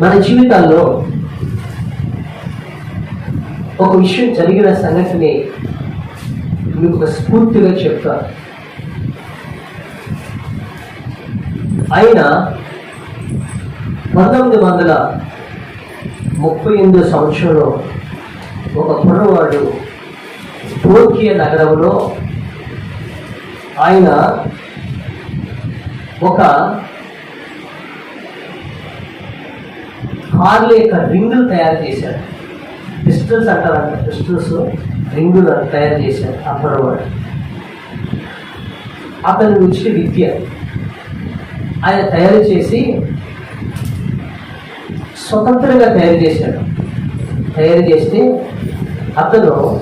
మన జీవితాల్లో ఒక విషయం జరిగిన సంగతిని మీకు ఒక స్ఫూర్తిగా చెప్తా. ఆయన పంతొమ్మిది వందల ముప్పై ఎనిమిదో సంవత్సరంలో ఒక పొడవాడు టోకియో నగరంలో ఆయన ఒక కార్ల యొక్క రింగులు తయారు చేశాడు. పిస్టల్స్ అంటారంట పిస్టల్స్ రింగులు తయారు చేశాడు ఆ కుర్రవాడు అతని నుంచి విద్య. ఆయన తయారు చేసి స్వతంత్రంగా తయారు చేశాడు. తయారు చేస్తే అతను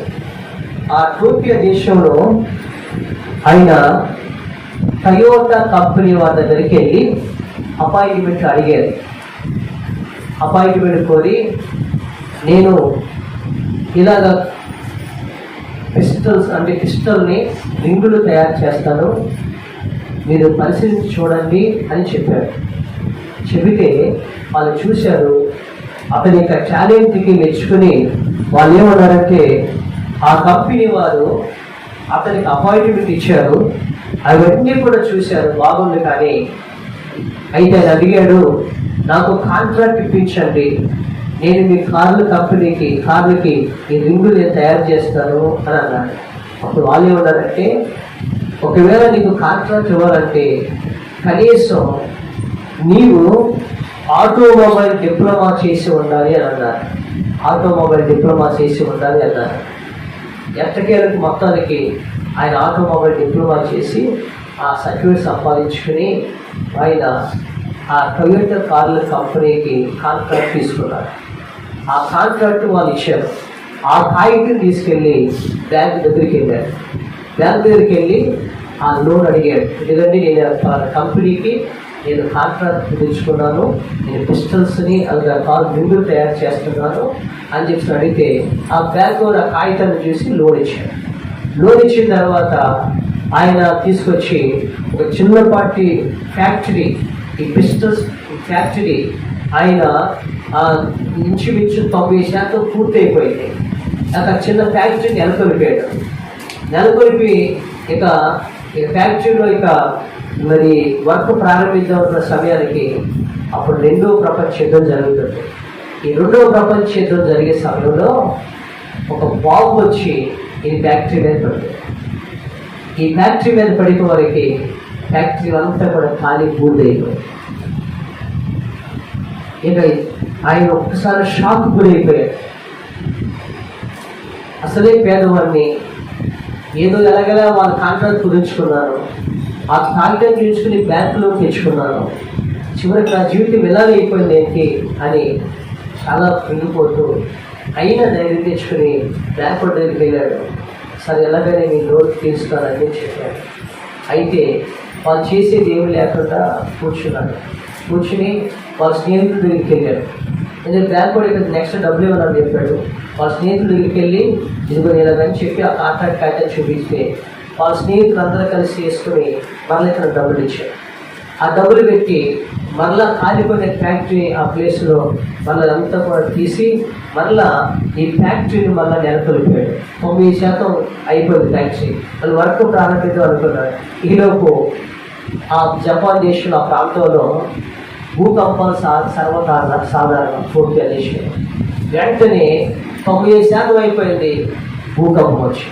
ఆ టోపియా దేశంలో ఆయన టయోటా కంపెనీ వారి దగ్గరికి వెళ్ళి అపాయింట్మెంట్ అడిగారు. అపాయింట్మెంట్ కోరి నేను ఇలాగ క్రిస్టల్స్ అంటే పిస్టల్ని రింగులు తయారు చేస్తాను. మీరు పరిశీలించి చూడండి అని చెప్పారు చెబితే వాళ్ళు చూశారు అతని యొక్క ఛాలెంజ్కి మెచ్చుకుని వాళ్ళు ఏమన్నారంటే ఆ కంపెనీ వారు అతనికి అపాయింట్మెంట్ ఇచ్చారు అవన్నీ కూడా చూశారు బాగుంది కానీ. అయితే ఆయన అడిగాడు నాకు కాంట్రాక్ట్ ఇప్పించండి. నేను మీ కార్లు కంపెనీకి కార్లకి ఈ రింగు నేను తయారు చేస్తాను అని అన్నాడు. అప్పుడు వాళ్ళు ఏమన్నారంటే ఒకవేళ నీకు కాంట్రాక్ట్ ఇవ్వాలంటే కనీసం నీవు ఆటోమొబైల్ డిప్లొమా చేసి ఉండాలి అని అన్నారు. ఆటోమొబైల్ డిప్లొమా చేసి ఉండాలి అన్నారు. ఎట్టకేలకు మొత్తానికి ఆయన ఆటోమొబైల్ డిప్లొమా చేసి ఆ సర్టిఫికేట్ సంపాదించుకుని ఆయన ఆ టొయోటా కార్ల కంపెనీకి కాంట్రాక్ట్ తీసుకున్నారు. ఆ కాంట్రాక్ట్ వాళ్ళు ఇచ్చారు. ఆ కాగితం తీసుకెళ్ళి బ్యాంక్ దగ్గరికి వెళ్ళారు. బ్యాంక్ దగ్గరికి వెళ్ళి ఆ లోన్ అడిగాడు ఎందుకంటే నేను కంపెనీకి నేను కాంట్రాక్ట్ తెచ్చుకున్నాను. నేను పిస్టల్స్ని అలాగే కార్ బిల్లు తయారు చేస్తున్నాను అని చెప్పి అడిగితే ఆ బ్యాంక్ ఆ కాగితాన్ని చూసి లోన్ ఇచ్చాడు లోన్ ఇచ్చిన తర్వాత ఆయన తీసుకొచ్చి ఒక చిన్నపాటి ఫ్యాక్టరీ ఈ పిస్టల్స్ ఫ్యాక్టరీ ఆయన ఆ, ఇంచుమించు తొంభై శాతం పూర్తయిపోయింది. అక్కడ చిన్న ఫ్యాక్టరీ నెలకొల్పాడు. నెలకొల్పి ఇక ఈ ఫ్యాక్టరీలో ఇక మరి వర్క్ ప్రారంభిద్దామన్న సమయానికి అప్పుడు రెండో ప్రపంచ యుద్ధం జరుగుతుంది. ఈ రెండవ ప్రపంచ యుద్ధం జరిగే సమయంలో ఒక బాంబు వచ్చి ఈ ఫ్యాక్టరీ మీద పడుతుంది ఈ ఫ్యాక్టరీ మీద పడిన వారికి ఫ్యాక్టరీ అంతా కూడా ఖాళీ పూర్తయిపోయాయి ఇక ఆయన ఒక్కసారి షాక్ గురైపోయాడు. అసలే పేదవాడిని ఏదో ఎలాగలా వాళ్ళ కాంట్రాక్ట్ కుదుర్చుకున్నారు ఆ కాంట్రాక్ట్ తీసుకుని బ్యాంకులో తెచ్చుకున్నాను చివరికి నా జీవితం ఎలా అయిపోయింది ఏంటి అని చాలా కృంగిపోతూ అయినా ధైర్యం తెచ్చుకుని బ్యాంకు దగ్గరికి వెళ్ళాడు. సరే ఎలాగైనా మీ లోన్ తీసుకోవాలని చెప్పాడు. అయితే వాళ్ళు చేసేది ఏమీ లేకుండా కూర్చున్నాడు. కూర్చుని వాళ్ళ స్నేహితుల దగ్గరికి వెళ్ళాడు. ఎందుకంటే బ్యాంక్ వాడు ఇక్కడ నెక్స్ట్ డబ్బులు ఇవ్వాలని చెప్పాడు. వాళ్ళ స్నేహితుల దగ్గరికి వెళ్ళి ఇదిగో ఇలాగని అని చెప్పి ఆ కాంట్రాక్ట్ కాగితం చూపిస్తే వాళ్ళ స్నేహితులందరూ కలిసి వేసుకుని మరలా ఇక్కడ డబ్బులు ఇచ్చాడు ఆ డబ్బులు పెట్టి మరలా కాలిపోయిన ఫ్యాక్టరీ ఆ ప్లేస్లో మళ్ళీ అంతా కూడా తీసి మరలా ఈ ఫ్యాక్టరీని మళ్ళీ నెలకొల్పాడు. తొమ్మిది శాతం అయిపోయింది ఫ్యాక్టరీ. వాళ్ళు వర్క్ ప్రారంభిద్దాం అనుకున్నారు. ఈలోపు ఆ జపాన్ దేశంలో ఆ ప్రాంతంలో భూకంపాలు సా సర్వకారణ సాధారణం పూర్తిగా దేశంలో వెంటనే తొమ్మిది శాతం అయిపోయింది భూకంపం వచ్చి.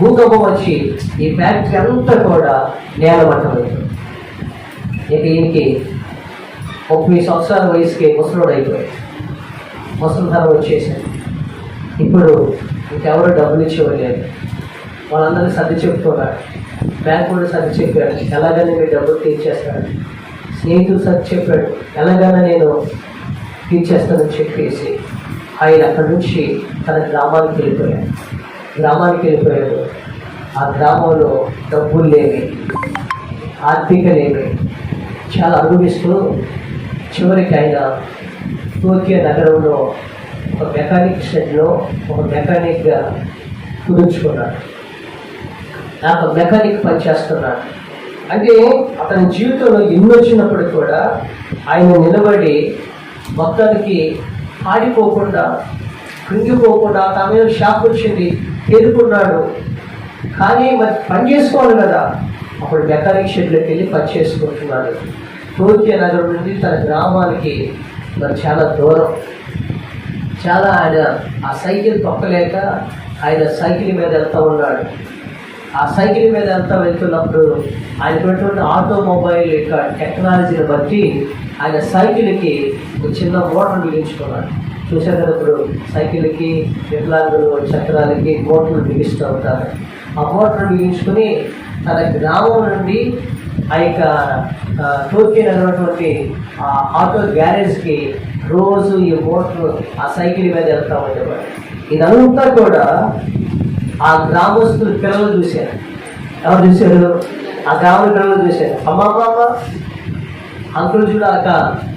భూకంపం వచ్చి ఈ ఫ్యాక్టరీ అంతా కూడా నేలమట్టమైంది. ఇక ఈయనకి ముప్పై సంవత్సరాల వయసుకి ముసలోడు అయిపోయాడు. ముసలిధర వచ్చేసాడు ఇప్పుడు ఇంకెవరు డబ్బులు ఇచ్చేవాళ్ళు వాళ్ళందరినీ సర్ది చెప్పుకున్నాడు బ్యాంక్ కూడా సర్ది చెప్పాడు. ఎలాగైనా మీ డబ్బులు తీర్చేస్తాడు స్నేహితులు సర్ది చెప్పాడు. ఎలాగైనా నేను తీర్చేస్తానని చెప్పేసి ఆయన అక్కడి నుంచి తన గ్రామానికి వెళ్ళిపోయాడు. గ్రామానికి వెళ్ళిపోయాడు. ఆ గ్రామంలో డబ్బులు లేవి ఆర్థిక లేవి చాలా అనుభవిస్తూ చివరికి ఆయన టోకియో నగరంలో ఒక మెకానిక్ షెడ్లో ఒక మెకానిక్గా కుదుర్చుకున్నాడు. నాకు మెకానిక్ పని చేస్తున్నాడు. అంటే అతని జీవితంలో ఎన్ని వచ్చినప్పుడు కూడా ఆయన నిలబడి మొత్తానికి పాడిపోకుండా కృంగిపోకుండా తన మీద షాక్ వచ్చింది తేరుకున్నాడు. కానీ మరి పని చేసుకోవాలి కదా. అప్పుడు మెకానిక్ షెడ్లోకి వెళ్ళి పని చేసుకుంటున్నాడు. టోక్యో నగరం నుండి తన గ్రామానికి మరి చాలా దూరం. చాలా ఆయన ఆ సైకిల్ తొక్కలేక ఆయన సైకిల్ మీద వెళ్తూ ఉన్నాడు. ఆ సైకిల్ మీద వెళ్తా వెళ్తున్నప్పుడు ఆయనటువంటి ఆటోమొబైల్ యొక్క టెక్నాలజీని బట్టి ఆయన సైకిల్కి ఒక చిన్న మోటార్ బిగించుకున్నాడు చూశారు కదా ఇప్పుడు సైకిల్కి వికలాంగులు చక్రాలకి మోటార్లు బిగిస్తూ ఉంటారు. ఆ మోటార్ బిగించుకుని తన గ్రామం నుండి ఆ యొక్క టోర్కీలో ఉన్నటువంటి ఆ ఆటో గ్యారేజ్కి రోజు ఈ మోటార్ ఆ సైకిల్ మీద వెళ్తూ ఉండేవాడు ఇదంతా కూడా ఆ గ్రామస్తులు పిల్లలు చూశారు. ఎవరు చూశారు? ఆ గ్రామ పిల్లలు చూశారు. అమ్మా అమ్మ అంకుల్ చూడాక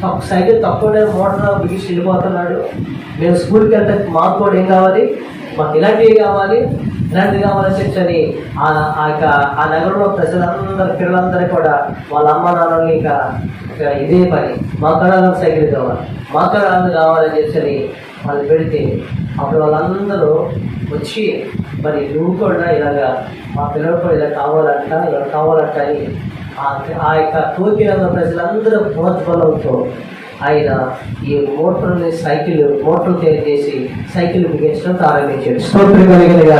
తక్కువ సైకిల్ తక్కువ మోటార్ బిగిసి వెళ్ళిపోతున్నాడు. మేము స్కూల్కి వెళ్తే మాకు కూడా ఏం కావాలి? మాకు ఇలాంటివి కావాలి. ఇలాంటివి మన శిక్షని ఆ ఆ యొక్క ఆ నగరంలో ప్రజలందరూ పిల్లలందరూ కూడా వాళ్ళ అమ్మ నాన్నల్ని ఇంకా ఇక ఇదే పని. మా కళాలకు సైకిల్ కావాలి మా కళాలు కావాలని చెప్పని వాళ్ళు పెడితే అప్పుడు వాళ్ళందరూ వచ్చి మరి నువ్వు కూడా ఇలాగా మా పిల్లలు కూడా ఇలా కావాలంట ఇలా కావాలంట అని ఆ- ఆ యొక్క టోకీ రంగ ప్రజలందరూ ప్రోత్బలంతో ఆయన ఈ మోటార్ని సైకిల్ మోటార్ తయారు చేసి సైకిల్ బిగించడం ప్రారంభించాడు స్తోత్రం కలిగిన.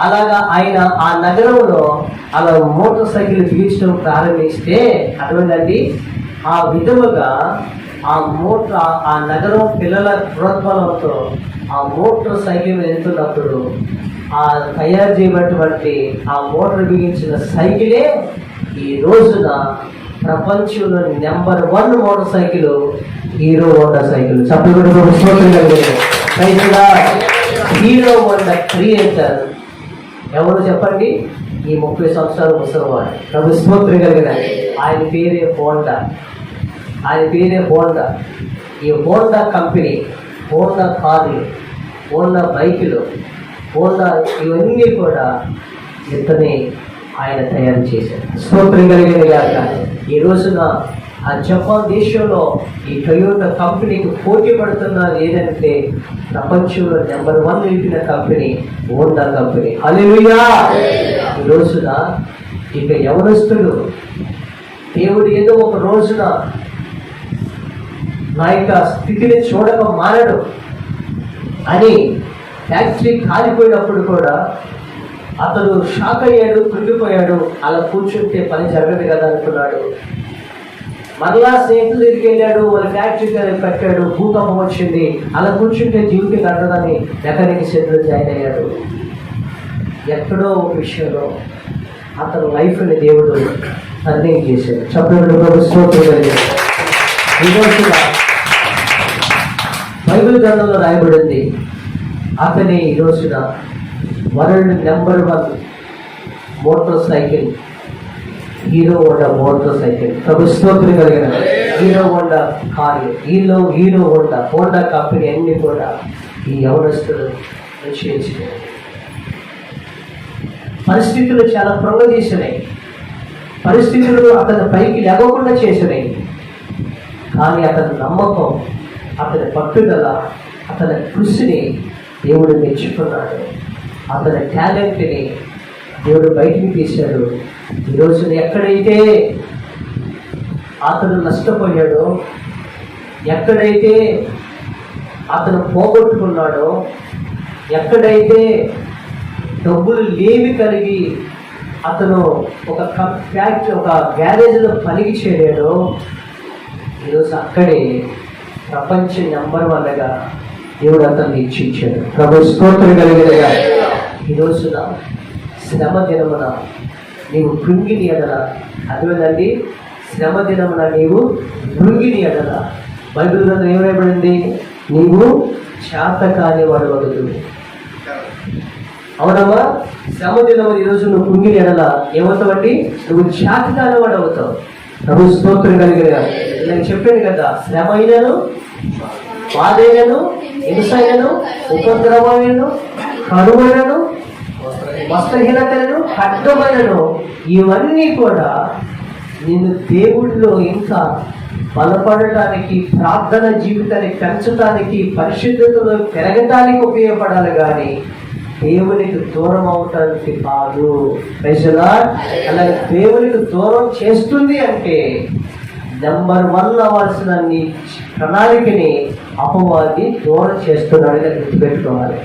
అలాగా ఆయన ఆ నగరంలో అలా మోటార్ సైకిల్ బిగించడం ప్రారంభిస్తే అటువంటిదండి ఆ విధముగా ఆ మోటార్ ఆ- నగరం పిల్లల ప్రోత్బలంతో ఆ మోటార్ సైకిల్ వెళ్తున్నప్పుడు ఆ తయారు చేయబడినటువంటి ఆ మోటార్ బిగించిన సైకిలే ఈ రోజున ప్రపంచంలో number one motorcycle Hero Honda cycle. చెప్పకుండా హీరో హోండా క్రియేటర్ ఎవరు చెప్పండి? ఈ ముప్పై సంవత్సరాలు ముసలివాడు. ప్రభు స్తోత్రం కలిగిన ఆయన. పేరే హోండా. ఆయన పేరే హోండా. ఈ హోండా కంపెనీ హోండా కార్లు హోండా బైకులు హోండా ఇవన్నీ కూడా ఇతనే ఆయన తయారు చేశారు. స్తోత్రం కలిగిన గాక ఈ రోజున ఆ జపాన్ దేశంలో ఈ టొయోటా కంపెనీకి పోటీ పడుతున్నది ఏదంటే ప్రపంచంలో నెంబర్ వన్ నిలిపిన కంపెనీ హోండా కంపెనీ హల్లెలూయా! ఈ రోజున ఇక యవనస్తుడు దేవుడు ఏదో ఒక రోజున నా యొక్క స్థితిని చూడక మారడు అని ఫ్యాక్టరీ కాలిపోయినప్పుడు కూడా అతను షాక్ అయ్యాడు కృంగిపోయాడు. అలా కూర్చుంటే పని జరగదు కదా అనుకున్నాడు. మరలా స్నేహితుల దగ్గరికి వెళ్ళాడు వాళ్ళ ఫ్యాక్టరీ పెట్టాడు భూకంపం వచ్చింది. అలా కూర్చుంటే జీవితం కట్టదని మెకానిక్ సెంటర్ జాయిన్ అయ్యాడు. ఎక్కడో ఒక విషయంలో అతను లైఫ్ని దేవుడు నిర్ణయం చేశాడు. చెప్పడం స్తోత్రం బైబిల్ గ్రంథంలో రాయబడింది అతని ఈ రోజున world number one motorcycle Hero Honda motorcycle. ప్రభుత్వం కలిగిన Hero Honda car Hero Hero Honda Honda company అన్ని కూడా ఈ యవనస్తులు నిశ్చయించుకున్నారు పరిస్థితులు చాలా ప్రొంగదీసినాయి పరిస్థితులు అతని పైకి లేవకుండా చేసినాయి. కానీ అతని నమ్మకం అతని పట్టుదల అతని కృషిని దేవుడు మెచ్చుకున్నాడు. అతని టాలెంట్ని దేవుడు బయటికి తీశాడు. ఈరోజు ఎక్కడైతే అతను నష్టపోయాడో ఎక్కడైతే అతను పోగొట్టుకున్నాడో ఎక్కడైతే డబ్బులు లేవి కలిగి అతను ఒక ఫ్యాక్టరీ ఒక గ్యారేజ్లో పనికి చేరాడో ఈరోజు అక్కడే ప్రపంచ నెంబర్ వన్గా దేవుడు అతన్ని ఇచ్చించాడు ప్రభు స్తోత్రం కలిగిన ఈ రోజున శ్రమ దినమున నీవు కృంగిని ఎడల అదేంటండి శ్రమ దినమున నీవు కృంగిని ఎడల బైబిల్ గ్రంథం ఏమైపడింది నీవు చేత కాని వాడు వదులు అవునమ్మా? శ్రమ దినము ఈరోజు నువ్వు కృంగిని ఎడల ఏమవుతావండి? నువ్వు చేత కాని వాడు అవుతావు ప్రభు స్తోత్రం కలిగిన నేను చెప్పాను కదా శ్రమ అయినను బాధైనను హింసైనను అయినను కరువైనను వస్త్రహీనతలను ఖడ్గములను ఇవన్నీ కూడా నేను దేవుడిలో ఇంకా బలపడటానికి ప్రార్థన జీవితాన్ని పెంచడానికి పరిశుద్ధతలో పెరగటానికి ఉపయోగపడాలి కానీ దేవునికి దూరం అవటానికి కాదు. ప్రజలా అలాగే దేవునికి దూరం చేస్తుంది అంటే నెంబర్ వన్ అవ్వాల్సిన నీ ప్రణాళికని అపవాది దూరం చేస్తున్నాడని గుర్తుపెట్టుకోవాలి.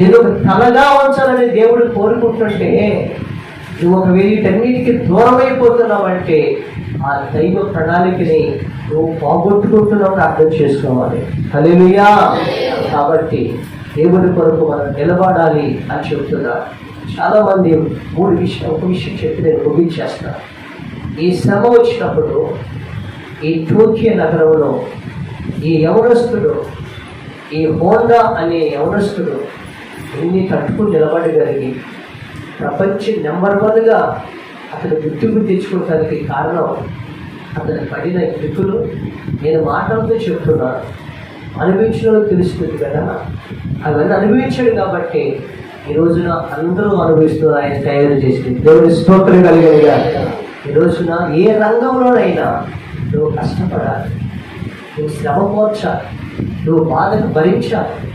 నేను ఒక తలగా ఉంచాలని దేవుడు కోరుకుంటుంటే నువ్వు ఒక వీటన్నిటికీ దూరం అయిపోతున్నావంటే ఆ దైవ ప్రణాళికని నువ్వు పోగొట్టుకుంటున్నావు అర్థం చేసుకోవాలి. కలివియా కాబట్టి దేవుడి కొరకు మనం నిలబడాలి అని చెప్తున్నా. చాలామంది మూడు విషయం ఒక విషయం చెప్పి నేను ముగించేస్తా ఈ శ్రమ వచ్చినప్పుడు ఈ టోక్యో నగరంలో ఈ యవనస్తుడు ఈ హోండా అనే యవనస్తుడు ఎన్ని తట్టుకుని నిలబడగలిగి ప్రపంచ నెంబర్ వన్గా అతను గుర్తింపు తెచ్చుకోవడానికి కారణం అతను పడిన ఇరుకులు నేను మాటలతో చెప్తున్నాను అనుభవించడం తెలుస్తుంది కదా. అవన్నీ అనుభవించాడు కాబట్టి ఈ రోజున అందరూ అనుభవిస్తున్నారు. ఆయన తయారు చేసింది. దేవుని స్తోత్రం కలిగేగా ఈ రోజున ఏ రంగంలోనైనా నువ్వు కష్టపడాలి. నువ్వు శ్రమ పోర్చాలి. నువ్వు బాధకు భరించాలి.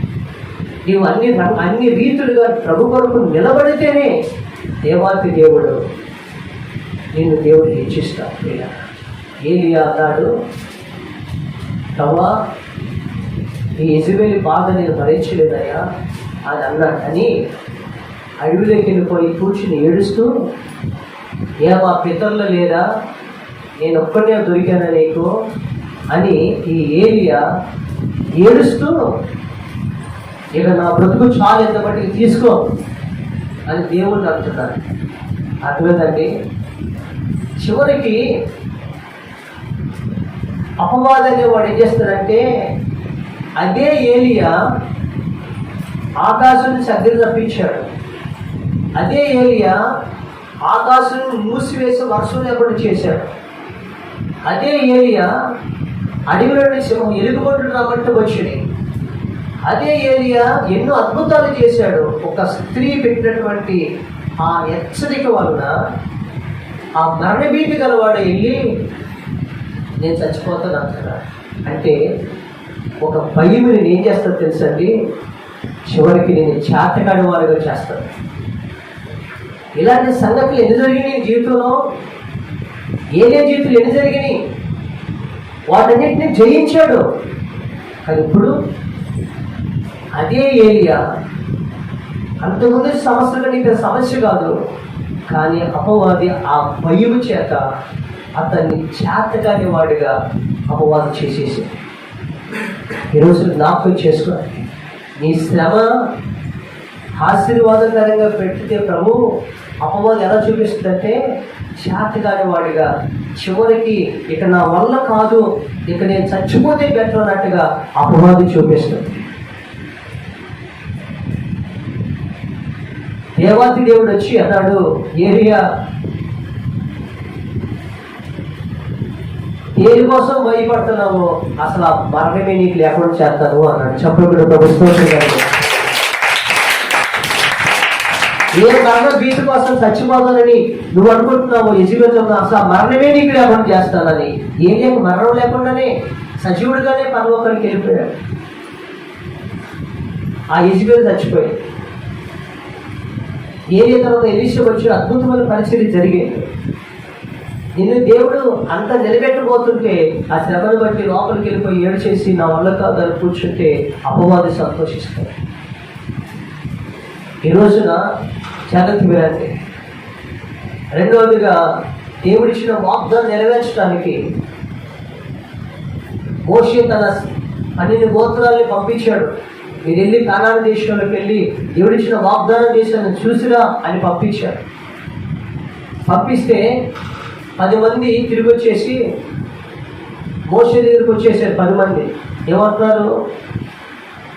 నీవు అన్ని అన్ని రీతులుగా ప్రభు కొరకు నిలబడితేనే దేవాతి దేవుడు నేను దేవుడు హెచ్చిస్తాను ఏలియా అన్నాడు తవా ఈ యజువేలి బాధ నేను భరించలేదయ్యా అని అన్నాడు. అని అడవిలోకి వెళ్ళిపోయి కూర్చుని ఏడుస్తూ ఏ మా పితరులు లేదా నేను ఒక్కడే దొరికానా నీకు? అని ఈ ఏరియా ఏడుస్తూ ఇక నా బ్రతుకు చాలు ఎంత మట్టికి తీసుకో అని దేవుణ్ణి అంటున్నాడు అర్థమైందండి? చివరికి అపవాదంగా వాడు ఏం చేస్తాడంటే అదే ఏలియా ఆకాశం నుంచి అగ్ని తప్పించాడు అదే ఏలియా ఆకాశం మూసివేసి వర్షం లేకుండా చేశాడు. అదే ఏలియా అడవిలోని సింహం ఎలుగుబంటులు రాబట్టి వచ్చినాయి. అదే ఏరియా ఎన్నో అద్భుతాలు చేశాడు. ఒక స్త్రీ పెట్టినటువంటి ఆ హెచ్చరిక వలన ఆ మరణభీతి గలవాడు వెళ్ళి నేను చచ్చిపోతాను అంటారా? అంటే ఒక భయం నేను ఏం చేస్తాను తెలుసండి? చివరికి నేను చేతకాడి వారిగా చేస్తాను. ఇలాంటి సంగతులు ఎన్ని జరిగినాయి జీవితంలో? ఏదే జీవితంలో ఎన్ని జరిగినాయి? వాటన్నిటిని జయించాడు. కానీ ఇప్పుడు అదే ఏరియా. అంతకుముందు సమస్యలు నీకు సమస్య కాదు. కానీ అపవాది ఆ భయం చేత అతన్ని చేతకాని వాడిగా అపవాదం చేసేసి ఈరోజు జ్ఞాపకం చేసుకోవాలి. నీ శ్రమ ఆశీర్వాదకరంగా పెడితే ప్రభు అపవాదం ఎలా చూపిస్తుందంటే చేతకాని వాడిగా చివరికి ఇక నా వల్ల కాదు ఇక నేను చచ్చిపోతే బెటర్ అన్నట్టుగా అపవాదం చూపిస్తుంది. దేవాతి దేవుడు వచ్చి అన్నాడు ఏరియా దేని కోసం భయపడుతున్నావు? అసలు ఆ మరణమే నీకు లేకుండా చేస్తాను అన్నాడు. చెప్పడు ప్రభుత్వం నేను మరణ భీతి కోసం చచ్చిపోతానని నువ్వు అనుకుంటున్నావు యజీవితం అసలు ఆ మరణమే నీకు లేకుండా చేస్తానని. ఏరియా మరణం లేకుండానే సజీవుడిగానే పరలోకానికి వెళ్ళిపోయాడు. ఆ ఎజిబెల్ చచ్చిపోయాడు. ఏరియా తర్వాత ఎలీషా వచ్చి అద్భుతమైన పరిస్థితి జరిగాయి నిన్ను దేవుడు అంత నిలబెట్టబోతుంటే ఆ శ్రమను బట్టి లోపలికి వెళ్ళిపోయి ఏడు చేసి నా వల్ల కాదని కూర్చుంటే అపవాది సంతోషిస్తాడు. ఈ రోజున జాగ్రత్త మీరండి రెండవదిగా దేవుడిచ్చిన వాగ్దాన్ని నెరవేర్చడానికి మోషి తన పన్నెండు గోత్రాలని పంపించాడు. మీరు వెళ్ళి కానాన దేశంలోకి వెళ్ళి దేవుడిచ్చిన వాగ్దానం చేశాను చూసిరా అని పంపించారు. పంపిస్తే పది మంది తిరిగి వచ్చేసి మోస దగ్గరికి వచ్చేసారు పది మంది. ఏమంటున్నారు?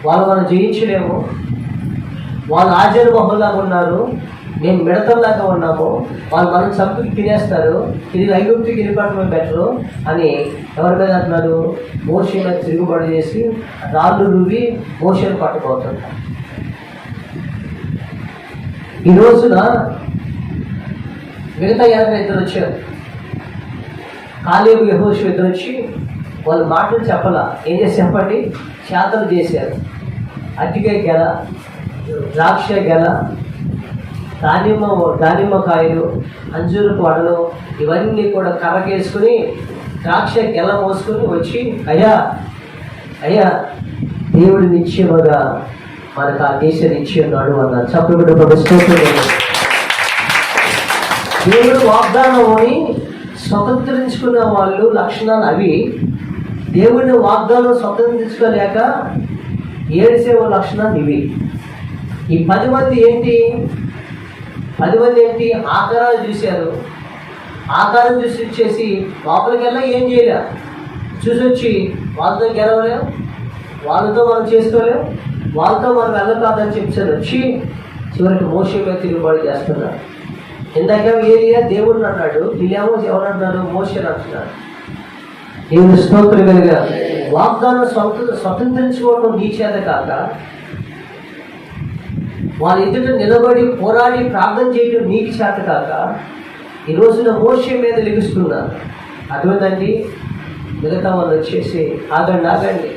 వాళ్ళు మనం జయించలేము. వాళ్ళు ఆజానుబహులాగా ఉన్నారు. మేము మిడతల్లాగా ఉన్నాము వాళ్ళు మనం చంపుకి తినేస్తారు. ఇది ఐగుప్తికి వెళ్ళిపోవడమే బెటరు అని ఎవరి మీద అంటున్నారు? మోషన్ మీద తిరుగుబాటు చేసి రాళ్ళు రువి మోషన్ పట్టుకోతున్నారు ఈ రోజున మిగతా యాభై ఇద్దరు వచ్చారు. కాలేబు యహోషు ఇద్దరు వచ్చి వాళ్ళు మాటలు చెప్పాల. ఏం చేసి చెప్పండి? చేతలు చేశారు. అట్టికాయ గెల ద్రాక్ష గెల దానిమ్మ దానిమ్మకాయలు అంజూరపు అడలు ఇవన్నీ కూడా కర్రకేసుకుని ద్రాక్ష గెల మోసుకుని వచ్చి అయ్యా అయ్యా దేవుడు నిశ్చయముగా మనకు ఆ దేశ నిశ్చయన్నాడు అన్నారు చప్పుడు దేవుడు వాగ్దానమని స్వతంత్రించుకున్న వాళ్ళు లక్షణాలు అవి. దేవుడిని వాగ్దానం స్వతంత్రించుకోలేక ఏడిసే లక్షణాలు ఇవి. ఈ పది మంది ఏంటి? పది మంది ఏంటి ఆకారాలు చూశారు. ఆకారం చూసి వచ్చేసి లోపలికి వెళ్ళా ఏం చేయలే? చూసి వచ్చి వాళ్ళతో గెలవలేం వాళ్ళతో మనం చేసుకోలేం వాళ్ళతో మనం వెళ్ళకాదని చెప్పారు వచ్చి చివరికి మోస మీద తిరుగుబాటు చేస్తున్నారు. ఇందాక ఏరియా దేవుడిని అన్నాడు వీళ్ళేమో ఎవరన్నాడు మోషన్ అంటున్నాడు దేవుని స్తోత్రం కలిగా వాగ్దానం స్వతంత్ర స్వతంత్రించుకోవడం నీ చేత కాక వారి ఎదుట నిలబడి పోరాడి ప్రార్థన చేయడం నీకు చేత కాక ఈ రోజున మోసే మీద లెగుస్తున్నారు. అటువంటిదండి మిగతా వాళ్ళు వచ్చేసి ఆగండి ఆగండి.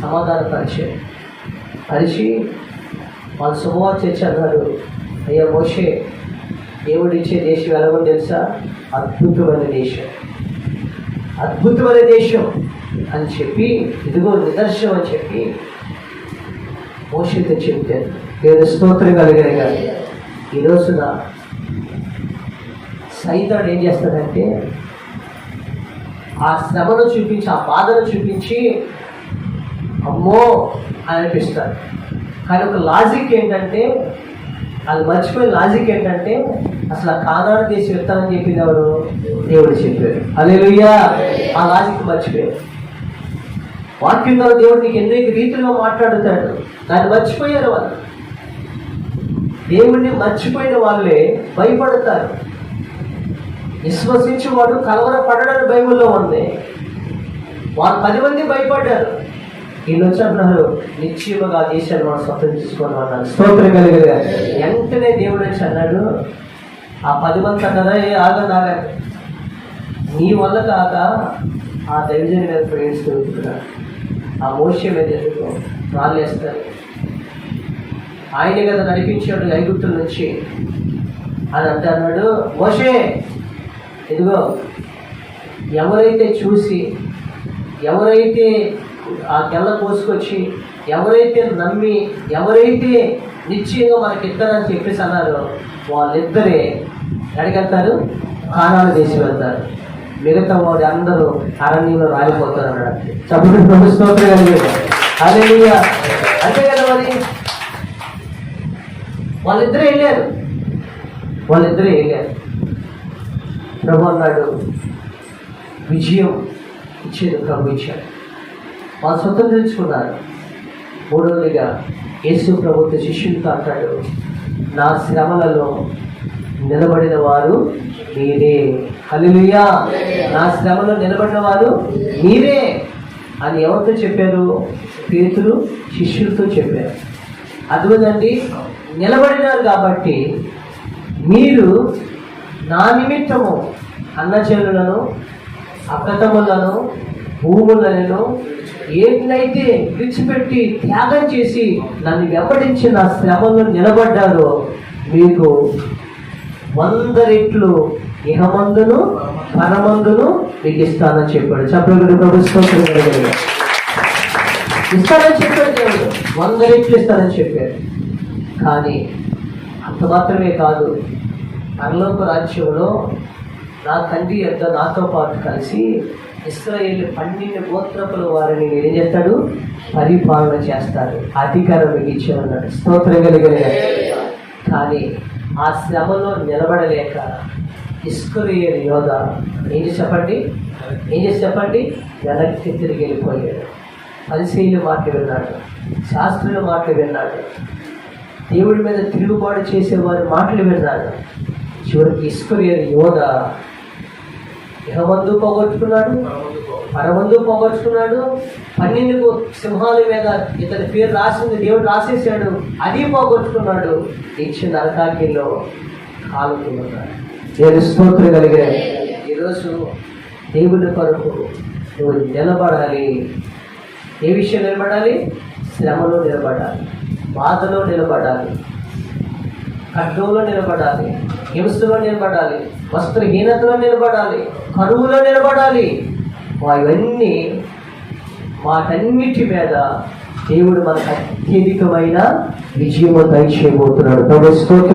సమాధాన పరిచయం. పరిచి వాళ్ళు శుభవార్త చేసి అన్నారు అయ్యా మోషే దేవుడు ఇచ్చే దేశం ఎలాగో తెలుసా? అద్భుతమైన దేశం. అద్భుతమైన దేశం అని చెప్పి ఇదిగో నిదర్శనం అని చెప్పి మోషతో చెప్పారు నేను స్తోత్రం కలిగారు కానీ ఈ రోజున సైతాడు ఏం చేస్తాడంటే ఆ శ్రమను చూపించి ఆ బాధను చూపించి అమ్మో అని అనిపిస్తాడు. కానీ ఒక లాజిక్ ఏంటంటే అది మర్చిపోయిన లాజిక్ ఏంటంటే అసలు ఆ కానాడు దేశం వెళ్తానని చెప్పింది ఎవరు? దేవుడు చెప్పాడు. అలేలుయ్యా ఆ లాజిక్ మర్చిపోయాడు. వాక్యం ద్వారా దేవుడు నీకు ఎన్నో రీతిలో మాట్లాడుతాడు. దాన్ని మర్చిపోయారు వాళ్ళు. దేవుణ్ణి మర్చిపోయిన వాళ్ళే భయపడతారు. విశ్వసించేవాడు కలవరపడడని బైబిల్లో ఉంది. వాళ్ళు పది మంది భయపడ్డారు. వీళ్ళు వచ్చి అంటున్నారు నిశ్చయముగా దేశాన్ని మనం స్వతం తీసుకోవడం అన్నారు స్తోత్రం వెంటనే దేవుడు వచ్చి అన్నాడు ఆ పది మంది అన్నారా? ఏ ఆగండి నీ వల్ల కాక ఆ దైవజన్ మీద దొరుకుతున్నారు ఆ మోష్య మీద రాళ్ళు వేస్తారు. ఆయనే కదా నడిపించాడు ఐగుప్తుల నుంచి. అని అంటే అన్నాడు మోషే ఇదిగో ఎవరైతే చూసి ఎవరైతే ఆ గెల్ల కోసుకొచ్చి ఎవరైతే నమ్మి ఎవరైతే నిశ్చయంగా మనకి ఇద్దరని చెప్పేసి అన్నారో వాళ్ళిద్దరే ఎక్కడికెళ్తారు? కానాలు చేసి వెళ్తారు. మిగతా వాడు అందరూ అరణ్యంలో రాలిపోతారు అన్నాడు. చప్పుడు ప్రభుత్వం అదే అంతే కదా మరి? వాళ్ళిద్దరూ వెళ్ళారు. వాళ్ళిద్దరూ వెళ్ళారు. ప్రభు అన్నాడు విజయం ఇచ్చేది ప్రభు ఇచ్చాడు. వాళ్ళు స్వతంత్రించుకున్నారు మూడవదిగా యేసు ప్రభుత్వ శిష్యులతో అంటాడు నా శ్రమలలో నిలబడిన వారు మీరే. హల్లెలూయా. నా శ్రమలో నిలబడిన వారు మీరే అని ఎవరితో చెప్పారు? పేతులు శిష్యులతో చెప్పారు. అదివదండి నిలబడినారు కాబట్టి మీరు నా నిమిత్తము అన్నచెల్లులను అక్కతములను భూములను ఏట్లయితే విడిచిపెట్టి త్యాగం చేసి నన్ను వెంబడించిన శ్రమలో నిలబడ్డారో మీకు వంద రెట్లు ఇహమందును పరమందును మీకు ఇస్తానని చెప్పాడు. చెప్పగడు ప్రభుత్వం ఇస్తానని చెప్పాడు దేవుడు. వంద రెట్లు ఇస్తానని చెప్పాడు. కానీ అంత మాత్రమే కాదు పరలోక రాజ్యంలో నా తండ్రి యొక్క నాతో పాటు కలిసి ఇస్రాయేల్ పన్నెండు గోత్రపుల వారిని ఏం చేస్తాడు? పరిపాలన చేస్తాడు. అధికారం మీకు ఇచ్చామన్నాడు స్తోత్రం కలిగిన కానీ ఆ శ్రమలో నిలబడలేక ఇస్కరియర్ యోధ ఏం చెప్పండి? ఏం చేసి చెప్పండి? వెనక్కి తిరిగి వెళ్ళిపోయాడు. పరిశీలి మాటలు విన్నాడు శాస్త్రుల మాటలు విన్నాడు. దేవుడి మీద తిరుగుబాటు చేసేవారి మాటలు విన్నాడు. చివరికి ఇస్కరియర్ యోధ ఇహమందు పోగొట్టుకున్నాడు పరమందు పోగొట్టుకున్నాడు పన్నెండు సింహాల మీద ఇతని పేరు రాసింది దేవుడు రాసేసాడు అది పోగొట్టుకున్నాడు. ఇచ్చిన నరకాకిలో కాలుతున్నాడు నేను స్తోత్రం కలిగే ఈరోజు దేవుడి కొరకు నువ్వు నిలబడాలి. ఏ విషయం నిలబడాలి? శ్రమలో నిలబడాలి. బాధలో నిలబడాలి. ఖడ్గంలో నిలబడాలి. హింసలో నిలబడాలి. వస్త్రహీనతలో నిలబడాలి. కరువులో నిలబడాలి. మా ఇవన్నీ వాటన్నిటి మీద దేవుడు మనకు అత్యధికమైన విజయము దయచేయబోతున్నాడు.